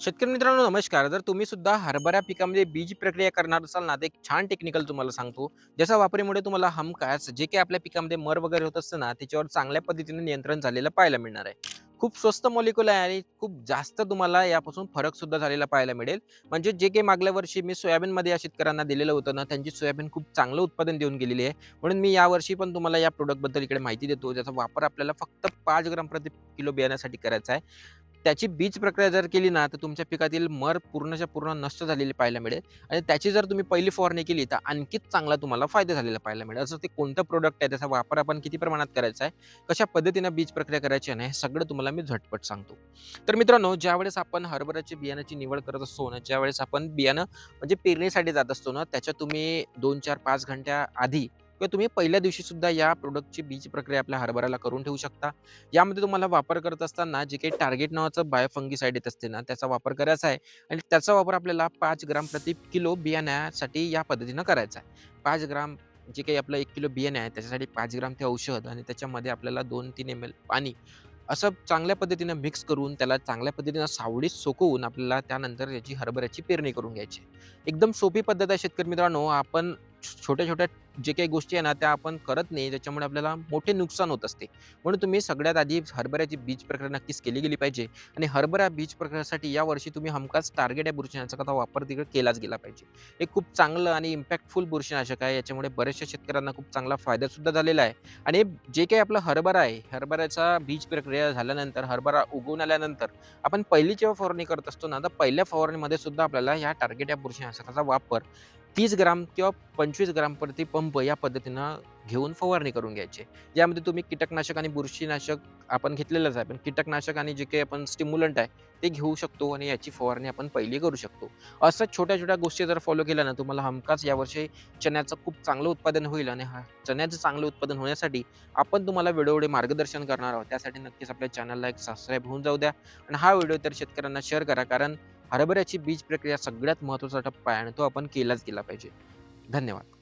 शेतकरी मित्रांनो नमस्कार. जर तुम्ही सुद्धा हरभरा पिकामध्ये बीज प्रक्रिया करणार असाल ना तर एक छान टेक्निकल तुम्हाला सांगतो. ज्याच्या वापरीमुळे तुम्हाला हमखास जे काही आपल्या पिकामध्ये मर वगैरे होत असतं ना त्याच्यावर चांगल्या पद्धतीने नियंत्रण झालेलं पाहायला मिळणार आहे. खूप स्वस्त मॉलिक्युल आहे आणि खूप जास्त तुम्हाला यापासून फरक सुद्धा झालेला पाहायला मिळेल. म्हणजे जे काही मागल्या वर्षी मी सोयाबीनमध्ये या शेतकऱ्यांना दिलेलं होतं ना त्यांची सोयाबीन खूप चांगलं उत्पादन देऊन गेलेली आहे. म्हणून मी यावर्षी पण तुम्हाला या प्रोडक्टबद्दल इकडे माहिती देतो. ज्याचा वापर आपल्याला फक्त पाच ग्राम प्रति किलो बियाण्यासाठी करायचा आहे. त्याची बीज प्रक्रिया जर केली ना तर तुमच्या पिकातील मर पूर्णच्या पूर्ण नष्ट झालेली पाहायला मिळेल. आणि त्याची जर तुम्ही पहिली फवारणी केली तर आणखीच चांगला तुम्हाला फायदा झालेला पाहायला मिळेल. असं ते कोणतं प्रोडक्ट आहे त्याचा वापर आपण किती प्रमाणात करायचा आहे कशा पद्धतीनं बीज प्रक्रिया करायची आहे ना हे सगळं तुम्हाला मी झटपट सांगतो. तर मित्रांनो ज्यावेळेस आपण हरभऱ्याची बियाण्याची निवड करत असतो ना ज्यावेळेस आपण बियाणं म्हणजे पेरणीसाठी जात असतो ना त्याच्या तुम्ही दोन चार पाच घंट्या आधी किंवा तुम्ही पहिल्या दिवशी सुद्धा या प्रोडक्टची बीज प्रक्रिया आपल्या हरभऱ्याला करून ठेवू शकता. यामध्ये तुम्हाला वापर करत असताना जे काही टार्गेट नावाचं बायोफंगीसाईड येत असते ना त्याचा वापर करायचा आहे. आणि त्याचा वापर आपल्याला पाच ग्राम प्रति किलो बियाण्यासाठी या पद्धतीनं करायचा आहे. पाच ग्राम जे काही आपलं एक किलो बियाणे आहे त्याच्यासाठी पाच ग्राम ते औषध आणि त्याच्यामध्ये आपल्याला दोन तीन एम एल पाणी असं चांगल्या पद्धतीनं मिक्स करून त्याला चांगल्या पद्धतीनं सावळीत सोकवून आपल्याला त्यानंतर याची हरभऱ्याची पेरणी करून घ्यायची एकदम सोपी पद्धत आहे शेतकरी मित्रांनो. आपण छोट्या छोट्या जे काही गोष्टी आहे ना त्या आपण करत नाही. ज्याच्यामुळे आपल्याला मोठे नुकसान होत असते. म्हणून तुम्ही सगळ्यात आधी हरभऱ्याची बीज प्रक्रिया नक्कीच केली गेली पाहिजे. आणि हरभरा बीज प्रक्रियासाठी या वर्षी तुम्ही हमखास टार्गेट या बुरशीनाशकाचा कथा वापर तिकडे केलाच गेला पाहिजे. हे खूप चांगलं आणि इम्पॅक्टफुल बुरशीनाशक आहे. याच्यामुळे बऱ्याचशा शेतकऱ्यांना खूप चांगला फायदा सुद्धा झालेला आहे. आणि जे काही आपलं हरभरा आहे हरभऱ्याचा बीज प्रक्रिया झाल्यानंतर हरभरा उगवून आल्यानंतर आपण पहिली जेव्हा फवारणी करत असतो ना तर पहिल्या फवारणीमध्ये सुद्धा आपल्याला या टार्गेट या बुरशीनाशकाचा वापर तीस ग्राम किंवा पंचवीस ग्राम प्रति पंप या पद्धतीनं घेऊन फवारणी करून घ्यायची. यामध्ये तुम्ही कीटकनाशक आणि बुरशीनाशक आपण घेतलेलंच आहे पण कीटकनाशक आणि जे काही आपण स्टिम्युलंट आहे ते घेऊ शकतो आणि याची फवारणी आपण पहिली करू शकतो. असं छोट्या छोट्या गोष्टी जर फॉलो केल्या ना तुम्हाला हमखास यावर्षी चण्याचं खूप चांगलं उत्पादन होईल आणि हा चण्याचं चांगलं उत्पादन होण्यासाठी आपण तुम्हाला वेळोवेळी मार्गदर्शन करणार आहोत. त्यासाठी नक्कीच आपल्या चॅनलला एक सबस्क्राईब होऊन जाऊ द्या. आणि हा व्हिडिओ तर शेतकऱ्यांना शेअर करा कारण हरभऱ्याची बीज प्रक्रिया सगळ्यात महत्त्वाचा टप्पा आहे आणि तो आपण केलाच गेला पाहिजे. धन्यवाद.